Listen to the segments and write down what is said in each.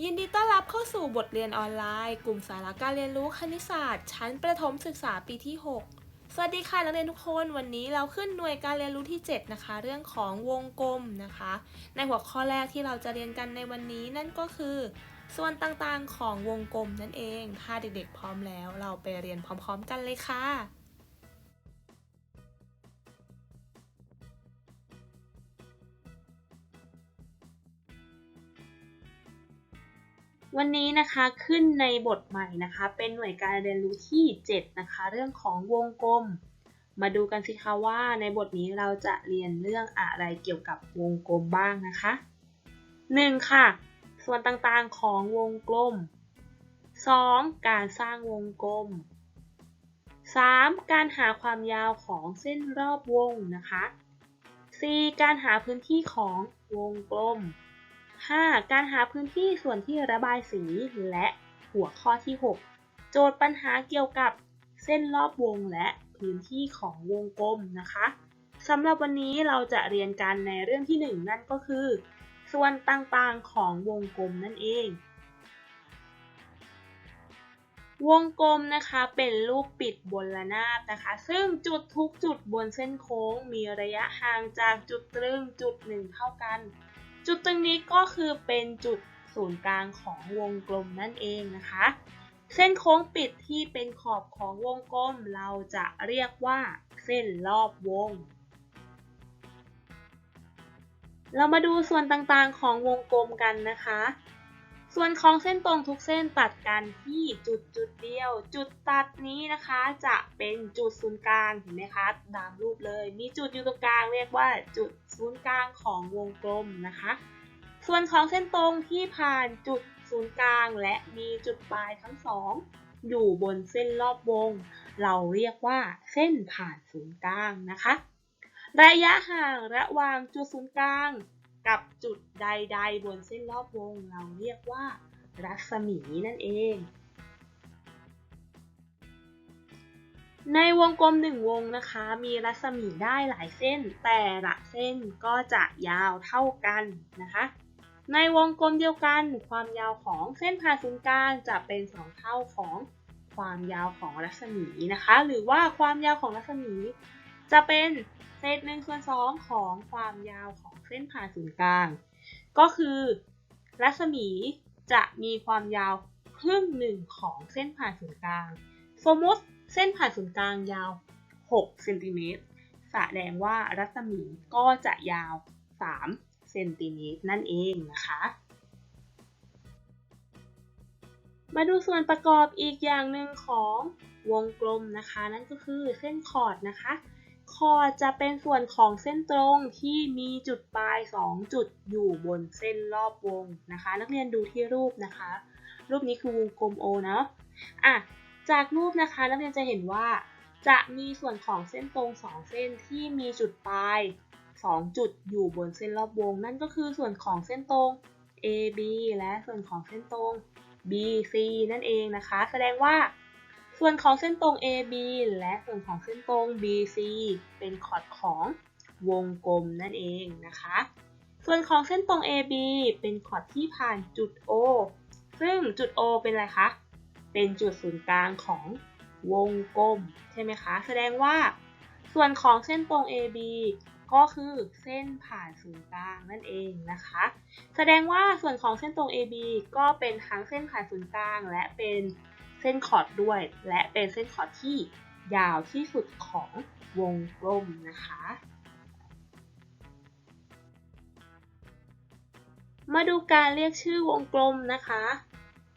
ยินดีต้อนรับเข้าสู่บทเรียนออนไลน์ กลุ่มสาระการเรียนรู้คณิตศาสตร์ ชั้นประถมศึกษาปีที่ 6 สวัสดีค่ะนักเรียนทุกคนวันนี้เราขึ้นหน่วยการเรียนรู้ที่ 7 นะคะ เรื่องของวงกลมนะคะ ในหัวข้อแรกที่เราจะเรียนกันในวันนี้นั่นก็คือ ส่วนต่างๆของวงกลมนั่นเองถ้าเด็กๆพร้อมแล้ว เราไปเรียนพร้อม ๆ กันเลยค่ะ วันนี้นะคะขึ้นในบทใหม่นะคะ เป็นหน่วยการเรียนรู้ที่ 7 นะคะ เรื่องของวงกลม มาดูกันสิคะว่าในบทนี้เราจะเรียนเรื่องอะไรเกี่ยวกับวงกลมบ้างนะคะ 1. ค่ะ ส่วนต่างๆของวงกลม 2. การสร้างวงกลม 3. การหาความยาวของเส้นรอบวงนะคะ 4. การหาพื้นที่ของวงกลม 5. การหาพื้นที่ส่วนที่ระบายสีและหัวข้อที่ 6 โจทย์ปัญหาเกี่ยวกับเส้นรอบวงและพื้นที่ของวงกลมนะคะสำหรับวันนี้เราจะเรียนกันในเรื่องที่ 1 นั่นก็คือ ส่วนต่างๆของวงกลมนั่นเอง วงกลมนะคะเป็นรูปปิดบนระนาบนะคะ ซึ่งจุดทุกจุดบนเส้นโค้งมีระยะห่างจากจุดตรึงจุดหนึ่งเท่ากัน จุดตรงนี้ก็คือเป็นจุดศูนย์กลางของวงกลมนั่นเองนะคะ เส้นโค้งปิดที่เป็นขอบของวงกลมเราจะเรียกว่าเส้นรอบวง เรามาดูส่วนต่างๆของวงกลมกันนะคะ ส่วนของเส้นตรงทุกเส้นตัดกันที่จุดจุดเดียว จุดตัดนี้นะคะจะเป็นจุดศูนย์กลางเห็นไหมคะตามรูปเลย มีจุดอยู่ตรงกลางเรียกว่าจุดศูนย์กลางของวงกลมนะคะ ส่วนของเส้นตรงที่ผ่านจุดศูนย์กลางและมีจุดปลายทั้งสองอยู่บนเส้นรอบวง เราเรียกว่าเส้นผ่านศูนย์กลางนะคะ ระยะห่างระหว่างจุดศูนย์กลาง กับจุดใดๆ บนเส้นรอบวงเราเรียกว่า รัศมีนั่นเอง ในวงกลมหนึ่งวงนะคะ มีรัศมีได้หลายเส้น แต่ละเส้นก็จะยาวเท่ากันนะคะ ในวงกลมเดียวกันความยาวของเส้นผ่านศูนย์กลางจะเป็น 2 เท่าของความยาวของรัศมีนะคะ หรือว่าความยาวของรัศมีจะเป็น เศษหนึ่งส่วนสองของความยาวของเส้นผ่านศูนย์กลาง ก็คือ รัศมีจะมีความยาวครึ่งหนึ่งของเส้นผ่านศูนย์กลาง สมมติเส้นผ่านศูนย์กลางยาว 6 เซนติเมตรแสดงว่ารัศมีก็จะยาว 3 เซนติเมตรนั่นเองนะคะ มาดูส่วนประกอบอีกอย่างหนึ่งของวงกลมนะคะ นั่นก็คือเส้นขอดนะคะ คอร์ดจะเป็นส่วนของเส้นตรงที่มีจุดปลาย 2 จุดอยู่บนเส้นรอบวงนะคะ นักเรียนดูที่รูปนะคะ รูปนี้คือวงกลม O เนาะอะจากรูปนะคะนักเรียนจะเห็นว่า จะมีส่วนของเส้นตรง 2 เส้นที่มีจุดปลาย 2 จุดอยู่บนเส้นรอบวง นั่นก็คือส่วนของเส้นตรง AB และส่วนของเส้นตรง BC นั่นเองนะคะ แสดงว่า ส่วนของเส้นตรง AB และส่วนของเส้นตรง BC เป็นคอร์ดของวงกลมนั่นเองนะคะ ส่วนของเส้นตรง AB เป็นคอร์ดที่ผ่านจุด O ซึ่งจุด O เป็นอะไรคะ เป็นจุดศูนย์กลางของวงกลมใช่ไหมคะ แสดงว่า ส่วนของเส้นตรง AB ก็คือเส้นผ่านศูนย์กลางนั่นเองนะคะ แสดงว่าส่วนของเส้นตรง AB ก็เป็นทั้งเส้นผ่านศูนย์กลางและเป็น เส้นขอดด้วย และเป็นเส้นขอดที่ยาวที่สุดของวงกลมนะคะ มาดูการเรียกชื่อวงกลมนะคะ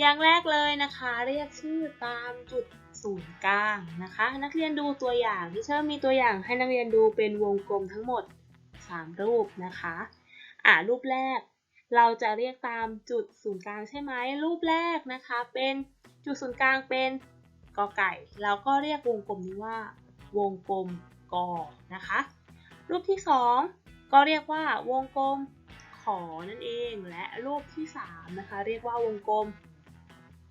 อย่างแรกเลยนะคะ เรียกชื่อตามจุดศูนย์กลางนะคะ นักเรียนดูตัวอย่างที่เชิญมีตัวอย่างให้นักเรียนดูเป็นวงกลมทั้งหมด 3 รูปนะคะอ่ารูปแรก เราจะเรียกตามจุดศูนย์กลางใช่ไหมรูปแรกนะคะ เป็น จุดศูนย์กลางเป็นกอไก่แล้วก็เรียกวงกลมนี้ว่า วงกลมกอนะคะ รูปที่ 2 ก็เรียกว่าวงกลมขอนั่นเอง และรูปที่3นะคะเรียกว่าวงกลม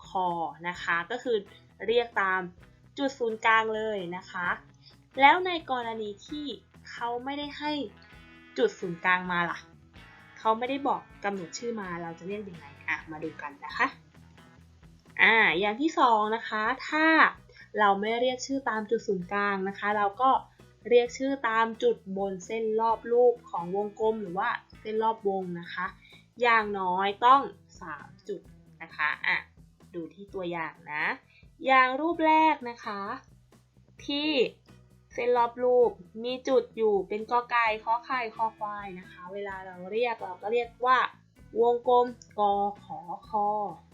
คอนะคะ ก็คือเรียกตามจุดศูนย์กลางเลยนะคะ แล้วในกรณีที่เขาไม่ได้ให้จุดศูนย์กลางมาล่ะ เขาไม่ได้บอกกำหนดชื่อมาเราจะเรียกยังไงอะมาดูกันนะคะ อ่า อย่างที่สองนะคะ ถ้าเราไม่เรียกชื่อตามจุดศูนย์กลางนะคะ เราก็เรียกชื่อตามจุดบนเส้นรอบรูปของวงกลมหรือว่าเส้นรอบวงนะคะ อย่างน้อยต้อง 3 จุดนะคะอะดูที่ตัวอย่างนะ อย่างรูปแรกนะคะ ที่เส้นรอบรูปมีจุดอยู่เป็นกอไก่ขอไข่คอควายนะคะ เวลาเราเรียกเราก็เรียกว่า วงกลมกอขอคอ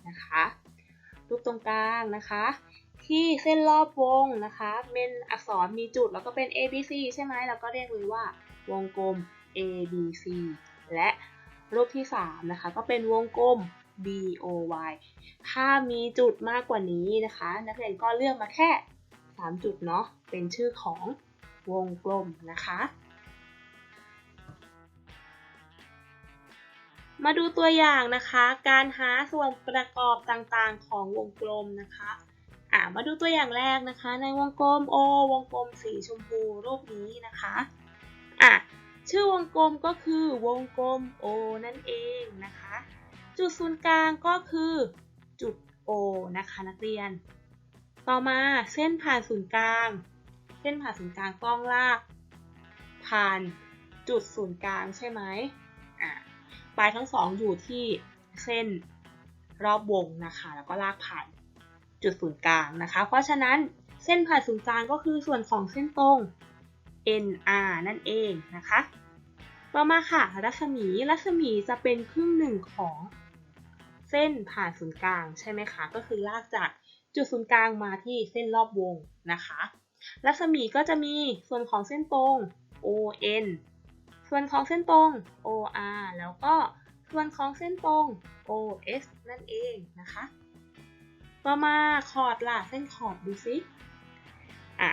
นะคะ รูปตรงกลางนะคะ ที่เส้นรอบวงนะคะเป็นอักษรมีจุดแล้วก็เป็น A B C ใช่ไหมเราก็เรียกเลยว่าวงกลม A B C และรูปที่ 3 นะคะ ก็เป็นวงกลม B O Y ถ้ามีจุดมากกว่านี้นะคะ นักเรียนก็เลือกมาแค่ 3 จุดเนาะเป็นชื่อของวงกลมนะคะ มาดูตัวอย่างนะคะ การหาส่วนประกอบต่างๆ ของวงกลมนะคะอ่ามาดูตัวอย่างแรกนะคะ ในวงกลม O วงกลมสีชมพูรูปนี้นะคะอะชื่อวงกลมก็คือวงกลม O นั่นเองนะคะ จุดศูนย์กลางก็คือจุด O นะคะนักเรียน ต่อมาเส้นผ่านศูนย์กลาง เส้นผ่านศูนย์กลางต้องลาก ผ่านจุดศูนย์กลางใช่ไหม ปลายทั้งสองอยู่ที่เส้นรอบวงนะคะ แล้วก็ลากผ่านจุดศูนย์กลางนะคะ เพราะฉะนั้นเส้นผ่านศูนย์กลางก็คือส่วนของเส้นตรง NR นั่นเองนะคะ ต่อมาค่ะ รัศมี รัศมีจะเป็นครึ่งหนึ่งของเส้นผ่านศูนย์กลางใช่ไหมคะ ก็คือลากจากจุดศูนย์กลางมาที่เส้นรอบวงนะคะ รัศมีก็จะมีส่วนของเส้นตรง ON ส่วนของเส้นตรง OR แล้วก็ส่วนของเส้นตรง OS นั่นเองนะคะ ต่อมาคอร์ดล่ะเส้นคอร์ดดูสิอะ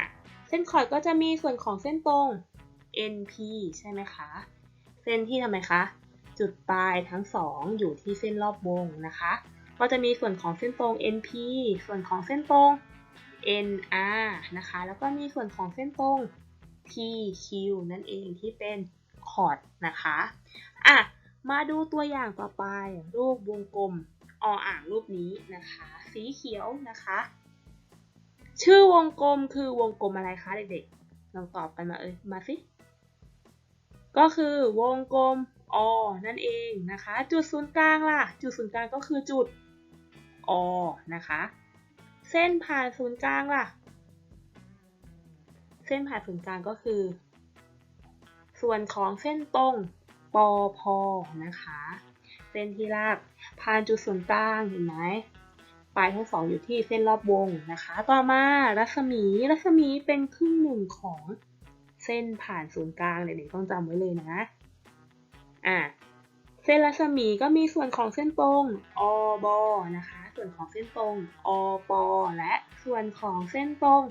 เส้นคอร์ดก็จะมีส่วนของเส้นตรง NP ใช่ไหมคะ เส้นที่ทำไมคะ จุดปลายทั้งสองอยู่ที่เส้นรอบวงนะคะ ก็จะมีส่วนของเส้นตรง NP ส่วนของเส้นตรง NR นะคะ แล้วก็มีส่วนของเส้นตรง PQ นั่นเองที่เป็น คอร์ดนะคะอะมาดูตัวอย่างต่อไปรูปวงกลมออ่างรูปนี้นะคะ สีเขียวนะคะ ชื่อวงกลมคือวงกลมอะไรคะเด็กๆลองตอบกันมาเอ่ยมาสิก็คือวงกลมอนั่นเองนะคะ จุดศูนย์กลางล่ะ จุดศูนย์กลางก็คือจุดอนะคะ เส้นผ่านศูนย์กลางล่ะ เส้นผ่านศูนย์กลางก็คือ ส่วนของเส้นตรงปอพอนะคะ เส้นที่ลากผ่านจุดศูนย์กลางเห็นไหมปลายทั้งสองอยู่ที่เส้นรอบวงนะคะ ต่อมารัศมีรัศมีเป็นครึ่งหนึ่งของเส้นผ่านศูนย์กลางเด็กๆต้องจำไว้เลยนะอะเส้นรัศมีก็มีส่วนของเส้นตรงอบนะคะ ส่วนของเส้นตรงอปและส่วนของเส้นตรง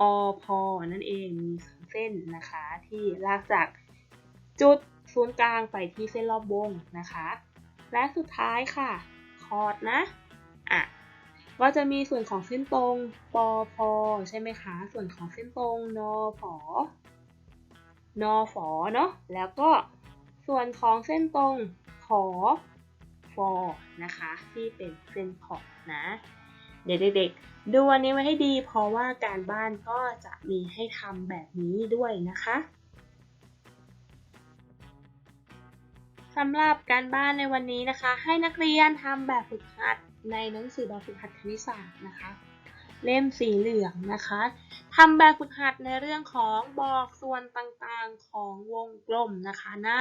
อพนั่นเองมีสองเส้นนะคะ ที่ลากจากจุดศูนย์กลางไปที่เส้นรอบวงนะคะ และสุดท้ายค่ะ คอร์ดนะอะก็จะมีส่วนของเส้นตรงปอพอใช่ไหมคะ ส่วนของเส้นตรงนอผอนอฝอเนาะแล้วก็ส่วนของเส้นตรงขอฟอนะคะ ที่เป็นเส้นขอบนะ เดี๋ยวเด็กๆ ดูอันนี้ไว้ให้ดี เพราะว่าการบ้านก็จะมีให้ทำแบบนี้ด้วยนะคะสำหรับการบ้านในวันนี้นะคะ ให้นักเรียนทำแบบฝึกหัดในหนังสือแบบฝึกหัดคณิตศาสตร์นะคะ เล่มสีเหลืองนะคะทำแบบฝึกหัดในเรื่องของบอกส่วนต่างๆของวงกลมนะคะ หน้า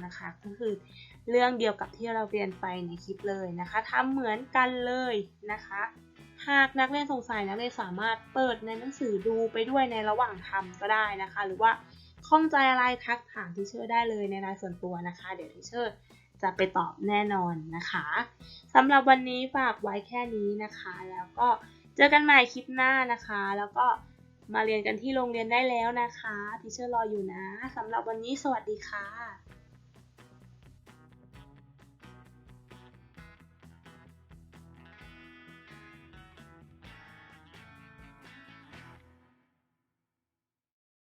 222 นะคะ ก็คือ เรื่องเดียวกับที่เราเรียนไปในคลิปเลยนะคะทำเหมือนกันเลยนะคะ หากนักเรียนสงสัยนักเรียนสามารถเปิดในหนังสือดูไปด้วยในระหว่างทำก็ได้นะคะ หรือว่าข้องใจอะไรทักถามทีเชอร์ได้เลยในรายส่วนตัวนะคะ เดี๋ยวทีเชอร์จะไปตอบแน่นอนนะคะสำหรับวันนี้ฝากไว้แค่นี้นะคะ แล้วก็เจอกันใหม่คลิปหน้านะคะ แล้วก็มาเรียนกันที่โรงเรียนได้แล้วนะคะทีเชอร์รออยู่นะสำหรับวันนี้สวัสดีค่ะ